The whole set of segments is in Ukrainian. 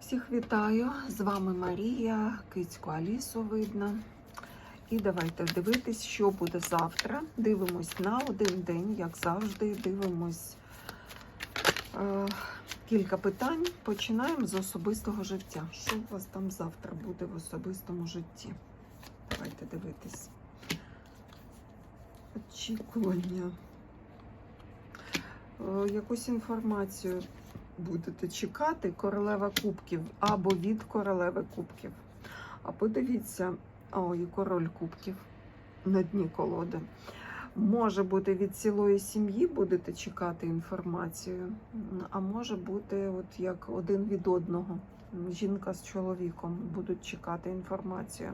Всіх вітаю! З вами Марія, кицьку Алісу видно. І давайте дивитись, що буде завтра. Дивимось на один день, як завжди. Дивимось е, кілька питань. Починаємо з особистого життя. Що у вас там завтра буде в особистому житті? Давайте дивитись. Очікування. Е, якусь інформацію будете чекати королева кубків або від королеви кубків. А подивіться, ой, король кубків на дні колоди. Може бути від цілої сім'ї будете чекати інформацію, а може бути, от як один від одного. Жінка з чоловіком будуть чекати інформацію.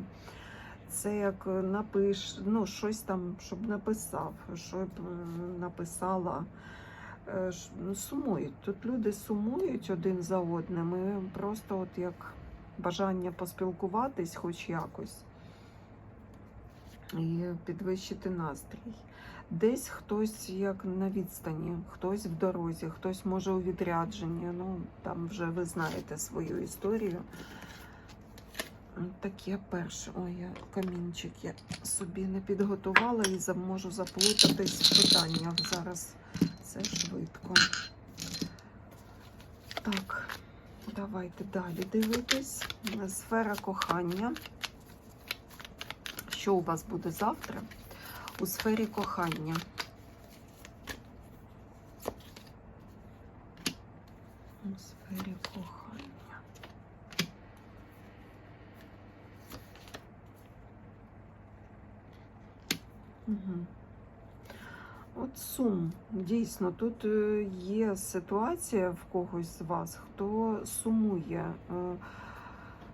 Це як напиш, ну, щось там, щоб написав, щоб е, написала. Е, ну, сумують. Тут люди сумують один за одним. І просто от як бажання поспілкуватись хоч якось і підвищити настрій. Десь хтось як на відстані, хтось в дорозі, хтось може у відрядженні. Ну, там вже ви знаєте свою історію. Таке перше. Ой, я камінчик я собі не підготувала і можу заплутатись в питаннях зараз. Це швидко. Так, давайте далі дивитись. Сфера кохання. Що у вас буде завтра у сфері кохання? У сфері кохання. Угу. От сум. Дійсно, тут е, є ситуація в когось з вас, хто сумує е,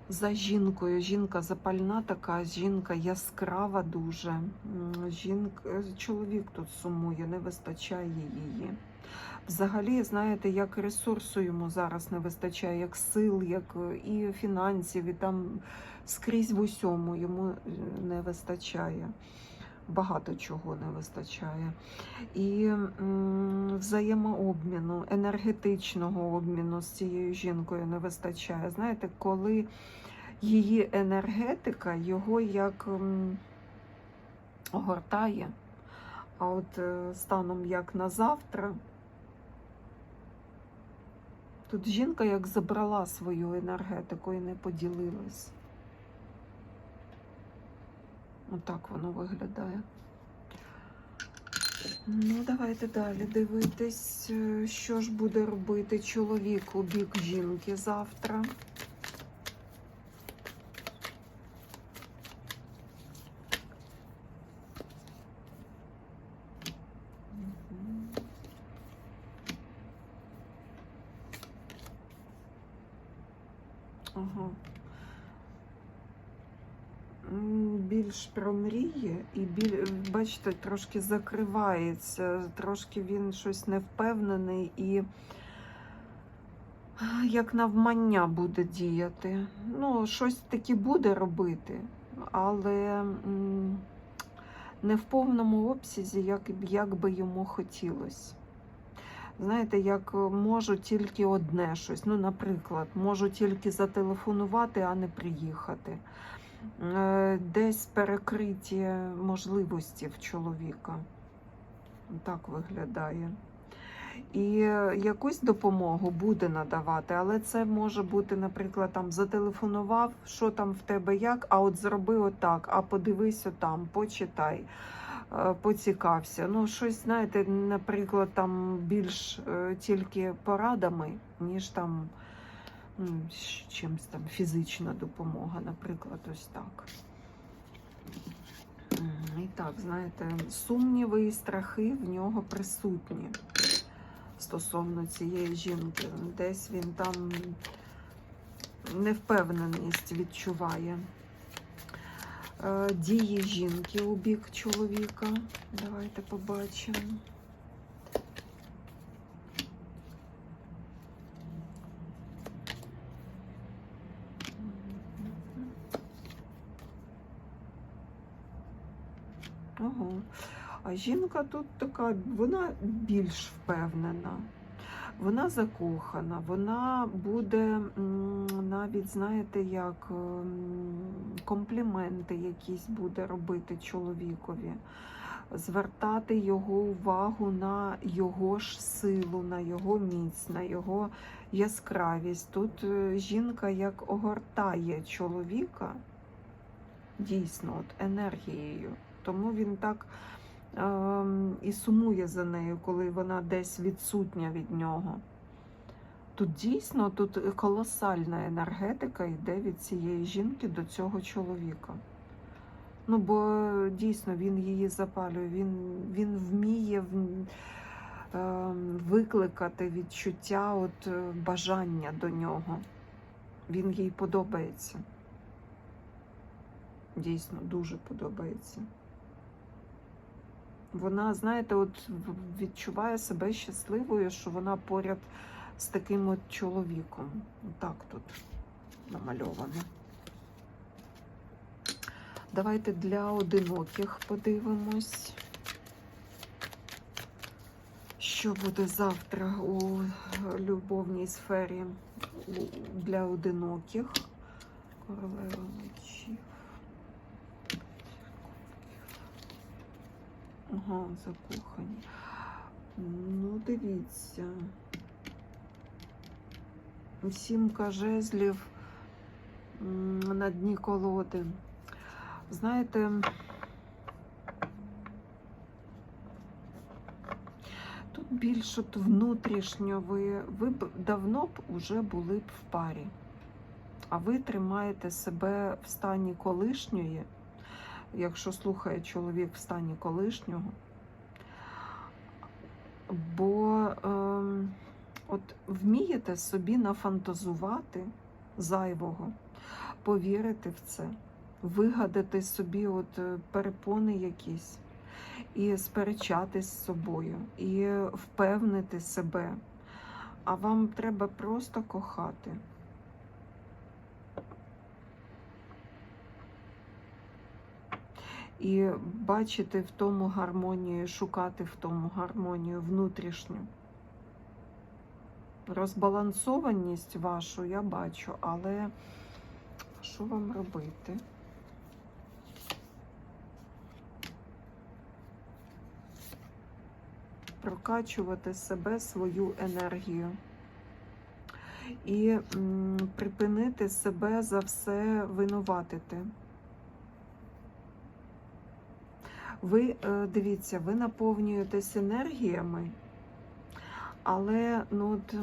за жінкою. Жінка запальна така, жінка яскрава дуже. Жінка, е, чоловік тут сумує, не вистачає її. Взагалі, знаєте, як ресурсу йому зараз не вистачає, як сил, як і фінансів, і там скрізь в усьому йому не вистачає багато чого не вистачає. І взаємообміну, енергетичного обміну з цією жінкою не вистачає. Знаєте, коли її енергетика його як огортає, а от е, станом як на завтра. Тут жінка як забрала свою енергетику і не поділилась. Отак воно виглядає. Ну, давайте далі дивитись, е, що ж буде робити чоловік у бік жінки завтра. Ага. М, Більш про мрії і біль, бачите, трошки закривається, трошки він щось невпевнений і як навмання буде діяти. Ну, щось таки буде робити, але не в повному обсязі, як, як би йому хотілося. Знаєте, як можу тільки одне щось. Ну, наприклад, можу тільки зателефонувати, а не приїхати. Е, Десь перекриті можливості в чоловіка. Так виглядає. І якусь допомогу буде надавати, але це може бути, наприклад, там зателефонував, що там в тебе як, а от зроби отак, а подивись отам, почитай, е, поцікався. Ну, щось, знаєте, наприклад, там більш е, тільки порадами, ніж там чимось там фізична допомога, наприклад, ось так. І так, знаєте, сумніви і страхи в нього присутні стосовно цієї жінки. Десь він там невпевненість відчуває. Е, Дії жінки у бік чоловіка. Давайте побачимо. А жінка тут така, вона більш впевнена. Вона закохана, вона буде навіть, знаєте, як ем, компліменти якісь буде робити чоловікові, звертати його увагу на його ж силу, на його міць, на його яскравість. Тут е, жінка як огортає чоловіка дійсно от, енергією. Тому він так і сумує за нею, коли вона десь відсутня від нього. Тут дійсно тут колосальна енергетика йде від цієї жінки до цього чоловіка. Ну, бо дійсно він її запалює, він, він вміє ем, викликати відчуття от, е, бажання до нього. Він їй подобається. Дійсно, дуже подобається. Вона, знаєте, от відчуває себе щасливою, що вона поряд з таким от чоловіком. Так тут намальовано. Давайте для одиноких подивимось. Що буде завтра у любовній сфері для одиноких? Королева мечів. Ага, закохані. Ну, дивіться. Сімка жезлів на дні колоди. Знаєте, тут більш от внутрішньо ви, ви б давно б уже були б в парі, а ви тримаєте себе в стані колишньої, якщо слухає чоловік в стані колишнього. Бо ем, от вмієте собі нафантазувати зайвого, повірити в це, вигадати собі от е, перепони якісь, і сперечатись з собою, і впевнити себе. А вам треба просто кохати. І бачити в тому гармонію, шукати в тому гармонію внутрішню. Розбалансованість вашу я бачу, але що вам робити? Прокачувати себе, свою енергію. І м, припинити себе за все винуватити. Ви е, дивіться, ви наповнюєтесь енергіями, але ну, от,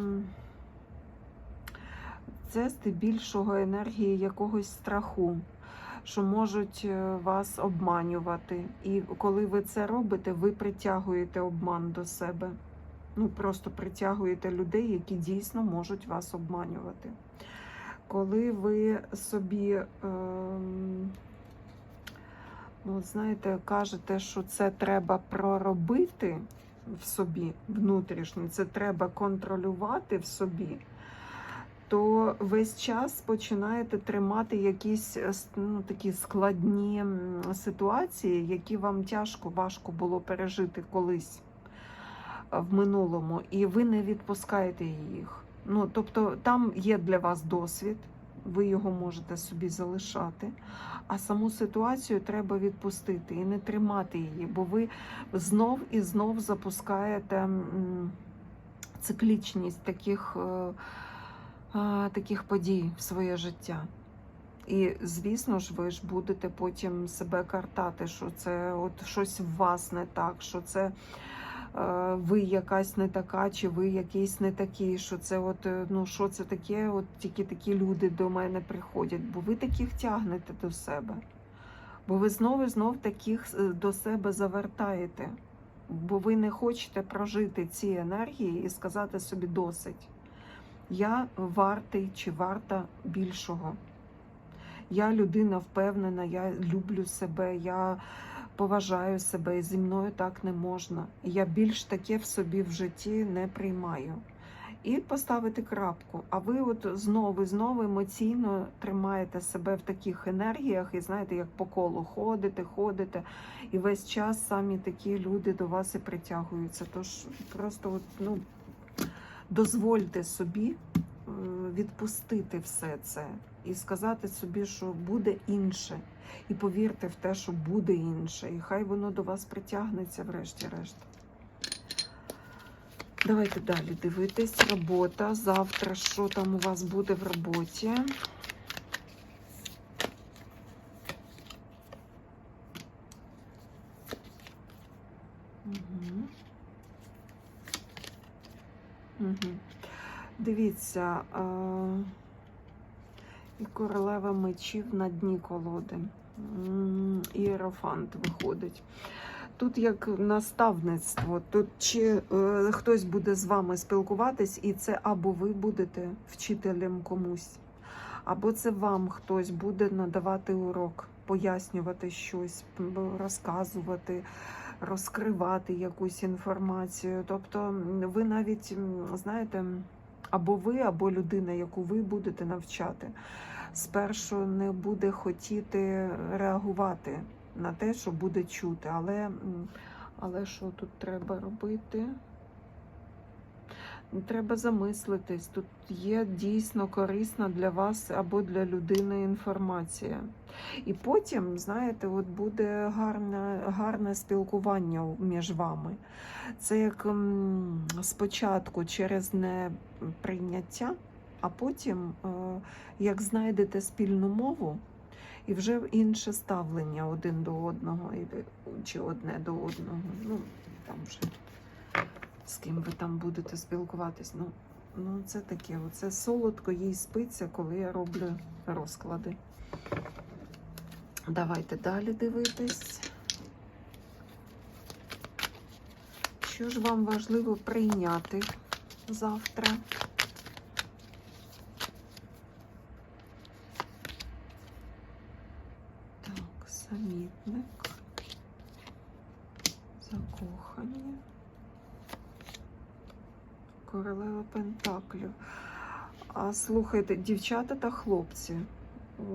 це здебільшого енергії якогось страху, що можуть е, вас обманювати. І коли ви це робите, ви притягуєте обман до себе. Ну, просто притягуєте людей, які дійсно можуть вас обманювати. Коли ви собі. Ем, Ну, знаєте, кажете, що це треба проробити в собі внутрішньо, це треба контролювати в собі, то весь час починаєте тримати якісь ну, такі складні ситуації, які вам тяжко, важко було пережити колись в минулому, і ви не відпускаєте їх. Ну, тобто там є для вас досвід, ви його можете собі залишати. А саму ситуацію треба відпустити і не тримати її, бо ви знов і знов запускаєте циклічність таких, е, таких подій в своє життя. І, звісно ж, ви ж будете потім себе картати, що це от щось в вас не так, що це ви якась не така, чи ви якийсь не такий, що це от, е, ну що це таке, от тільки такі люди до мене приходять, бо ви таких тягнете до себе. Бо ви знову і знов таких е, до себе завертаєте, бо ви не хочете прожити ці енергії і сказати собі досить. Я вартий чи варта більшого. Я людина впевнена, я люблю себе, я поважаю себе, і зі мною так не можна. Я більш таке в собі в житті не приймаю. І поставити крапку. А ви от знову і знову емоційно тримаєте себе в таких енергіях, і знаєте, як по колу ходите, ходите, і весь час самі такі люди до вас і притягуються. Тож просто от, ну, дозвольте собі е, відпустити все це і сказати собі, що буде інше. І повірте в те, що буде інше. І хай воно до вас притягнеться, врешті-решт. Давайте далі дивитись. Робота. Завтра що там у вас буде в роботі? Угу. Угу. Дивіться, а, і королева мечів на дні колоди. Іерофант виходить. Тут як наставництво, тут чи е, хтось буде з вами спілкуватись, і це або ви будете вчителем комусь, або це вам хтось буде надавати урок, пояснювати щось, розказувати, розкривати якусь інформацію. Тобто ви навіть знаєте, або ви, або людина, яку ви будете навчати, спершу не буде хотіти реагувати на те, що буде чути. Але, але що тут треба робити? Треба замислитись. Тут є дійсно корисна для вас або для людини інформація. І потім, знаєте, от буде гарне, гарне спілкування між вами. Це як спочатку через неприйняття, а потім, е, як знайдете спільну мову, і вже інше ставлення один до одного, чи одне до одного. Ну, там вже з ким ви там будете спілкуватись. Ну, ну це таке, оце солодко їй спиться, коли я роблю розклади. Давайте далі дивитись. Що ж вам важливо прийняти завтра? Так, самітник, закохані, королева Пентаклів. А слухайте, дівчата та хлопці,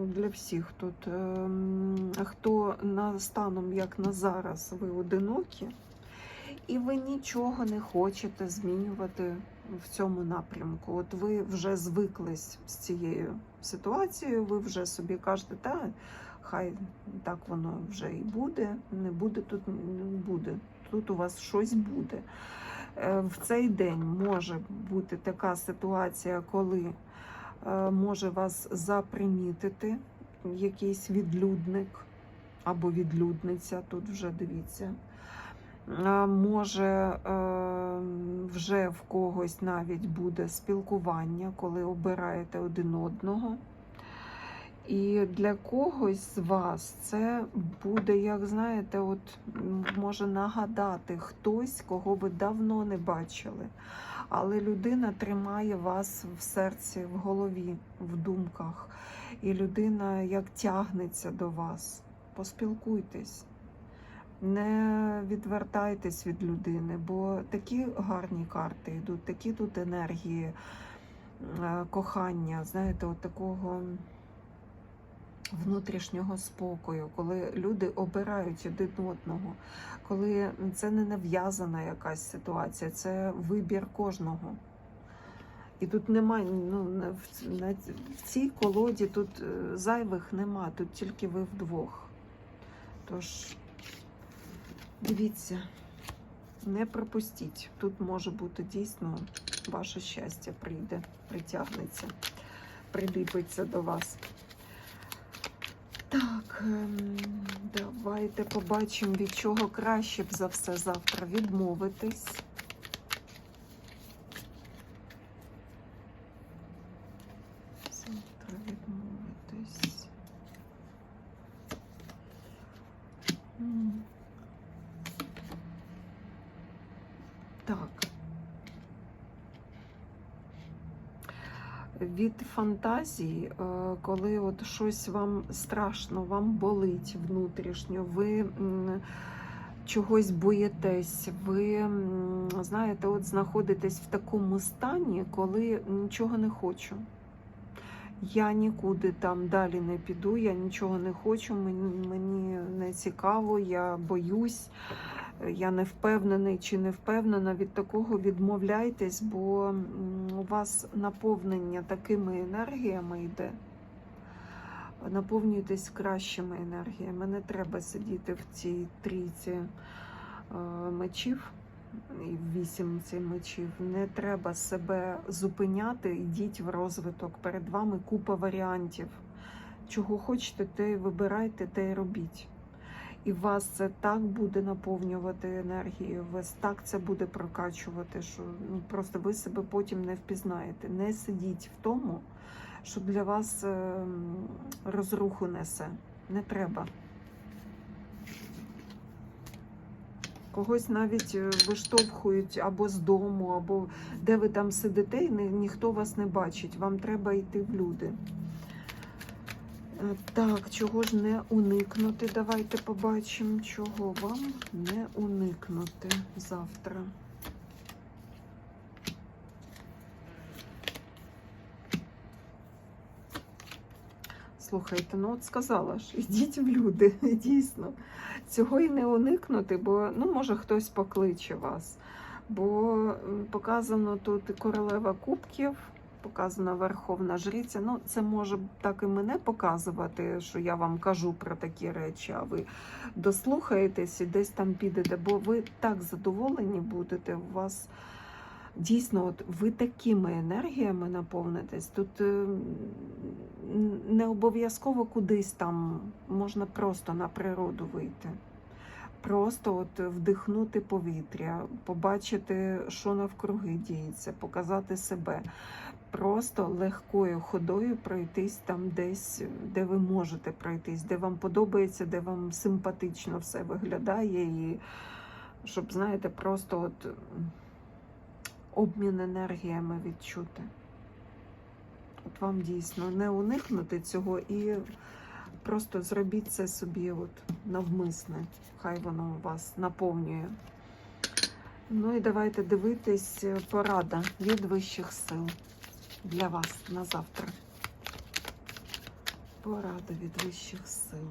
для всіх тут, ем, хто на станом, як на зараз, ви одинокі, і ви нічого не хочете змінювати в цьому напрямку. От ви вже звиклись з цією ситуацією, ви вже собі кажете, та хай так воно вже і буде, не буде тут не буде. Тут у вас щось буде. Е, В цей день може бути така ситуація, коли е, може вас запримітити якийсь відлюдник або відлюдниця, тут вже дивіться. Може, е, вже в когось навіть буде спілкування, коли обираєте один одного. І для когось з вас це буде, як знаєте, от може нагадати хтось, кого ви давно не бачили. Але людина тримає вас в серці, в голові, в думках. І людина як тягнеться до вас. Поспілкуйтесь. Не відвертайтесь від людини, бо такі гарні карти йдуть, такі тут енергії е, кохання, знаєте, от такого внутрішнього спокою, коли люди обирають один одного, коли це не нав'язана якась ситуація, це вибір кожного. І тут немає, ну, в- цій колоді тут е, зайвих нема, тут тільки ви вдвох. Тож, дивіться, не пропустіть. Тут може бути дійсно ваше щастя прийде, притягнеться, приліпиться до вас. Так, ем, давайте побачимо, від чого краще б за все завтра відмовитись. Завтра відмовитись. М. Так. Від фантазії, е, коли от щось вам страшно, вам болить внутрішньо, ви чогось боїтесь, ви знаєте, от знаходитесь в такому стані, коли нічого не хочу. Я нікуди там далі не піду, я нічого не хочу, мені, мені не цікаво, я боюсь. Я не впевнений чи не впевнена, від такого відмовляйтесь, бо у вас наповнення такими енергіями йде. Наповнюйтесь кращими енергіями. Не треба сидіти в цій трійці е, мечів і вісімці мечів. Не треба себе зупиняти, йдіть в розвиток. Перед вами купа варіантів. Чого хочете, те й вибирайте, те й робіть. І вас це так буде наповнювати енергією, вас так це буде прокачувати, що ну, просто ви себе потім не впізнаєте. Не сидіть в тому, що для вас ем, розруху несе. Не треба. Когось навіть е, виштовхують або з дому, або де ви там сидите, і ні- ніхто вас не бачить. Вам треба йти в люди. Е, Так, чого ж не уникнути? Давайте побачимо, чого вам не уникнути завтра. Слухайте, ну от сказала ж, ідіть в люди, дійсно. Цього і не уникнути, бо ну, може хтось покличе вас. Бо показано тут королева кубків, показана Верховна Жриця. Ну, це може так і мене показувати, що я вам кажу про такі речі, а ви дослухаєтесь і десь там підете, бо ви так задоволені будете. У вас дійсно, от ви такими енергіями наповнитесь. Тут е, не обов'язково кудись там можна просто на природу вийти. Просто от вдихнути повітря, побачити, що навкруги діється, показати себе. Просто легкою ходою пройтись там десь, де ви можете пройтись, де вам подобається, де вам симпатично все виглядає, і щоб, знаєте, просто от обмін енергіями відчути. От вам дійсно не уникнути цього і просто зробіть це собі от навмисне. Хай воно вас наповнює. Ну і давайте дивитись е, порада від вищих сил для вас на завтра. Порада від вищих сил.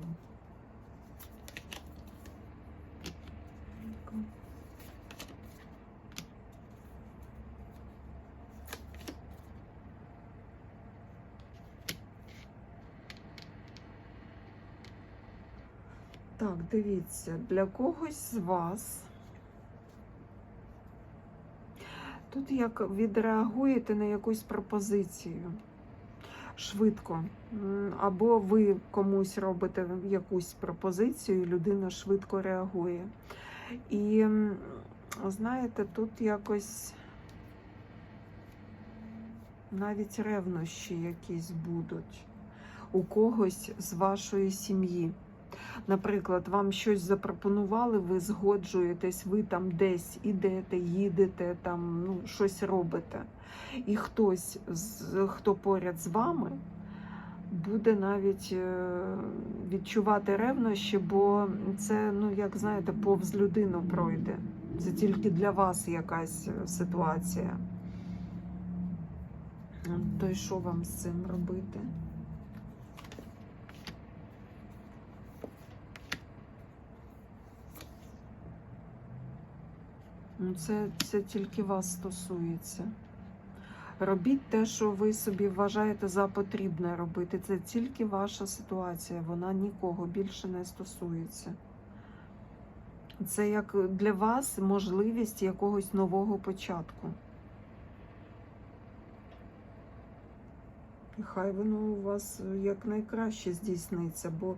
Так, дивіться, для когось з вас. Тут як відреагуєте на якусь пропозицію швидко. Або ви комусь робите якусь пропозицію, і людина швидко реагує. І знаєте, тут якось навіть ревнощі якісь будуть у когось з вашої сім'ї. Наприклад, вам щось запропонували, ви згоджуєтесь, ви там десь ідете, їдете, там ну, щось робите. І хтось, хто поряд з вами, буде навіть е, відчувати ревнощі, бо це, ну, як знаєте, повз людину пройде. Це тільки для вас якась е, ситуація. То й що вам з цим робити? Це, це тільки вас стосується. Робіть те, що ви собі вважаєте за потрібне робити. Це тільки ваша ситуація, вона нікого більше не стосується. Це як для вас можливість якогось нового початку. І хай воно у вас якнайкраще здійсниться, бо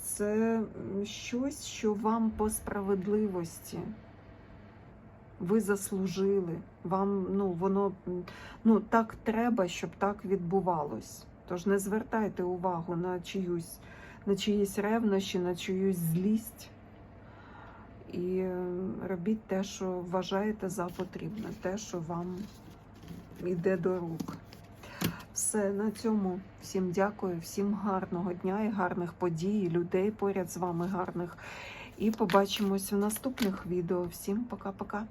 це щось, що вам по справедливості. Ви заслужили. Вам ну, воно ну, так треба, щоб так відбувалось. Тож не звертайте увагу на чиюсь, на чиїсь ревнощі, на чиюсь злість. І робіть те, що вважаєте за потрібне, те, що вам йде до рук. Все на цьому. Всім дякую, всім гарного дня і гарних подій, людей поряд з вами гарних. І побачимось у наступних відео. Всім пока-пока.